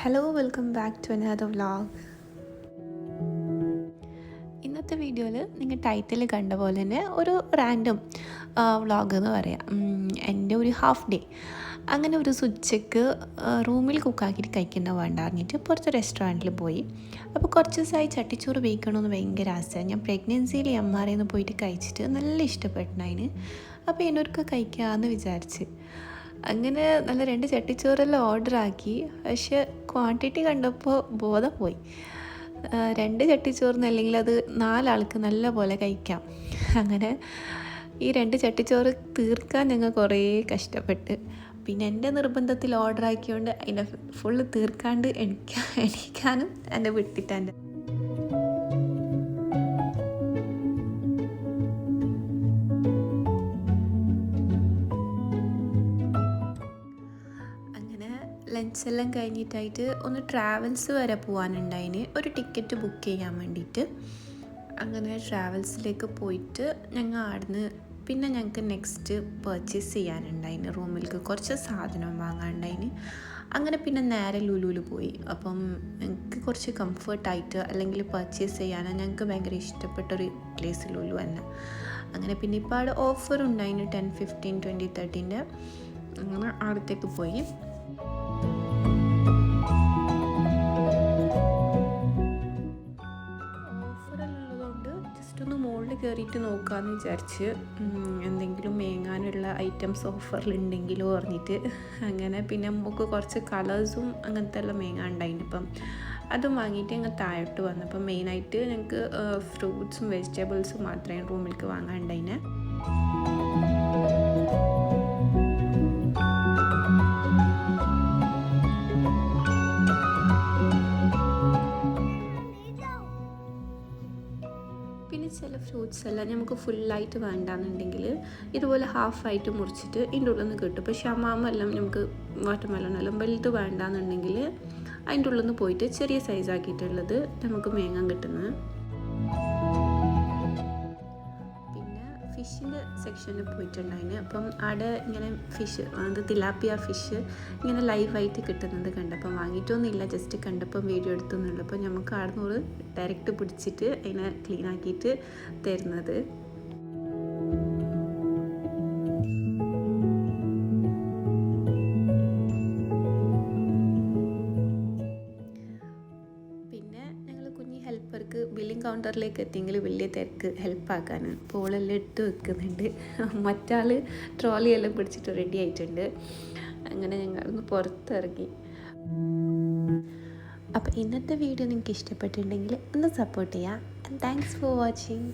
Hello welcome back to another vlog ഇന്നത്തെ വീഡിയോയിൽ നിങ്ങൾ ടൈറ്റിൽ കണ്ട പോലെ തന്നെ ഒരു റാൻഡം വ്ളോഗ് എന്ന് പറയാം. എന്റെ ഒരു ഹാഫ് ഡേ അങ്ങനെ ഒരു ഉച്ചയ്ക്ക് റൂമിൽ കുക്കാക്കിയിട്ട് കഴിക്കുന്ന വേണ്ട പറഞ്ഞിട്ട് പുറത്ത് റെസ്റ്റോറന്റിൽ പോയി. അപ്പോൾ കുറച്ച് ദിവസമായി ചട്ടിച്ചോറ് വേവിക്കണമെന്ന് ഭയങ്കര ആശ ഞാൻ പ്രഗ്നൻസിയിൽ എം ആർ എന്ന് പോയിട്ട് കഴിച്ചിട്ട് നല്ല ഇഷ്ടപ്പെട്ടു അതിന് അപ്പോൾ എന്നൊരുക്ക കഴിക്കാമെന്ന് വിചാരിച്ച്. അങ്ങനെ നല്ല രണ്ട് ചട്ടിച്ചോറെല്ലാം ഓർഡർ ആക്കി പക്ഷെ ക്വാണ്ടിറ്റി കണ്ടപ്പോൾ ബോധം പോയി. രണ്ട് ചട്ടിച്ചോറിന് അല്ലെങ്കിൽ അത് നാലാൾക്ക് നല്ല പോലെ കഴിക്കാം. അങ്ങനെ ഈ രണ്ട് ചട്ടിച്ചോറ് തീർക്കാൻ ഞങ്ങൾ കുറേ കഷ്ടപ്പെട്ട്. പിന്നെ എന്റെ നിർബന്ധത്തിൽ ഓർഡർ ആക്കിയോണ്ട് അതിന്റെ ഫുള്ള് തീർക്കാണ്ട് എണിക്കാൻ എണീക്കാനും എന്നെ വിട്ടിട്ടെന്റെ അങ്ങനെ ലഞ്ചെല്ലാം കഴിഞ്ഞിട്ടായിട്ട് ഒന്ന് ട്രാവൽസ് വരെ പോകാനുണ്ടായിന് ഒരു ടിക്കറ്റ് ബുക്ക് ചെയ്യാൻ വേണ്ടിയിട്ട് അങ്ങനെ ട്രാവൽസിലേക്ക് പോയിട്ട് ഞങ്ങൾ ആടുന്ന് പിന്നെ ഞങ്ങൾക്ക് നെക്സ്റ്റ് പർച്ചേസ് ചെയ്യാനുണ്ടായിന്. റൂമിലേക്ക് കുറച്ച് സാധനം വാങ്ങാനുണ്ടായിന്. അങ്ങനെ പിന്നെ നേരെ ലുലുവിൽ പോയി. അപ്പം ഞങ്ങൾക്ക് കുറച്ച് കംഫർട്ടായിട്ട് അല്ലെങ്കിൽ പർച്ചേസ് ചെയ്യാനോ ഞങ്ങൾക്ക് ഭയങ്കര ഇഷ്ടപ്പെട്ടൊരു പ്ലേസ് ലുലു തന്നെ. അങ്ങനെ പിന്നെ ഇപ്പോൾ അവിടെ ഓഫർ ഉണ്ടായിന് ടെൻ ഫിഫ്റ്റീൻ ട്വന്റി തേർട്ടീന്റെ അങ്ങനെ അവിടത്തേക്ക് പോയി. കയറിയിട്ട് നോക്കാമെന്ന് വിചാരിച്ച് എന്തെങ്കിലും മേങ്ങാനുള്ള ഐറ്റംസ് ഓഫറിലുണ്ടെങ്കിലോ പറഞ്ഞിട്ട് അങ്ങനെ പിന്നെ നമുക്ക് കുറച്ച് കളേഴ്സും അങ്ങനത്തെ എല്ലാം മേങ്ങാണ്ടായിരുന്നു ഇപ്പം. അതും വാങ്ങിയിട്ട് ഞങ്ങൾ താഴോട്ട് വന്നു. അപ്പം മെയിനായിട്ട് ഞങ്ങൾക്ക് ഫ്രൂട്ട്സും വെജിറ്റബിൾസും മാത്രമേ റൂമിലേക്ക് വാങ്ങാനുണ്ടായിനെ ചില ഫ്രൂട്ട്സ് എല്ലാം നമുക്ക് ഫുള്ളായിട്ട് വേണ്ടാന്നുണ്ടെങ്കിൽ ഇതുപോലെ ഹാഫായിട്ട് മുറിച്ചിട്ട് ഇതിന്റെ ഉള്ളിൽ നിന്ന് കിട്ടും. പക്ഷെ അമ്മാമെല്ലാം നമുക്ക് വാട്ടർമെലൺ എല്ലാം വലുത് വേണ്ടാന്നുണ്ടെങ്കിൽ അതിന്റെ ഉള്ളിൽ നിന്ന് പോയിട്ട് ചെറിയ സൈസ് ആക്കിയിട്ടുള്ളത് നമുക്ക് മേങ്ങാൻ കിട്ടുന്നത് ഫിഷിന്റെ സെക്ഷനിൽ പോയിട്ടുണ്ടായിന്. അപ്പം അവിടെ ഇങ്ങനെ ഫിഷ് അത് തിലാപ്പിയ ഫിഷ് ഇങ്ങനെ ലൈവായിട്ട് കിട്ടുന്നത് കണ്ടപ്പം വാങ്ങിയിട്ടൊന്നുമില്ല ജസ്റ്റ് കണ്ടപ്പം വീഡിയോ എടുത്തുന്നുള്ളൂ അപ്പം നമുക്ക് അവിടെ നിന്ന് ഡയറക്റ്റ് പിടിച്ചിട്ട് അതിനെ ക്ലീൻ ആക്കിയിട്ട് തരുന്നത്. കൗണ്ടറിലേക്ക് എത്തിയെങ്കിൽ വലിയ തിരക്ക് ഹെൽപ്പാക്കാൻ അപ്പോൾ ഓളെല്ലാം ഇട്ട് വെക്കുന്നുണ്ട്. മറ്റാൾ ട്രോളിയെല്ലാം പിടിച്ചിട്ട് റെഡി ആയിട്ടുണ്ട്. അങ്ങനെ ഞങ്ങൾ ഒന്ന് പുറത്തിറങ്ങി. അപ്പോൾ ഇന്നത്തെ വീഡിയോ നിങ്ങൾക്ക് ഇഷ്ടപ്പെട്ടിട്ടുണ്ടെങ്കിൽ ഒന്ന് സപ്പോർട്ട് ചെയ്യാം. Thanks for watching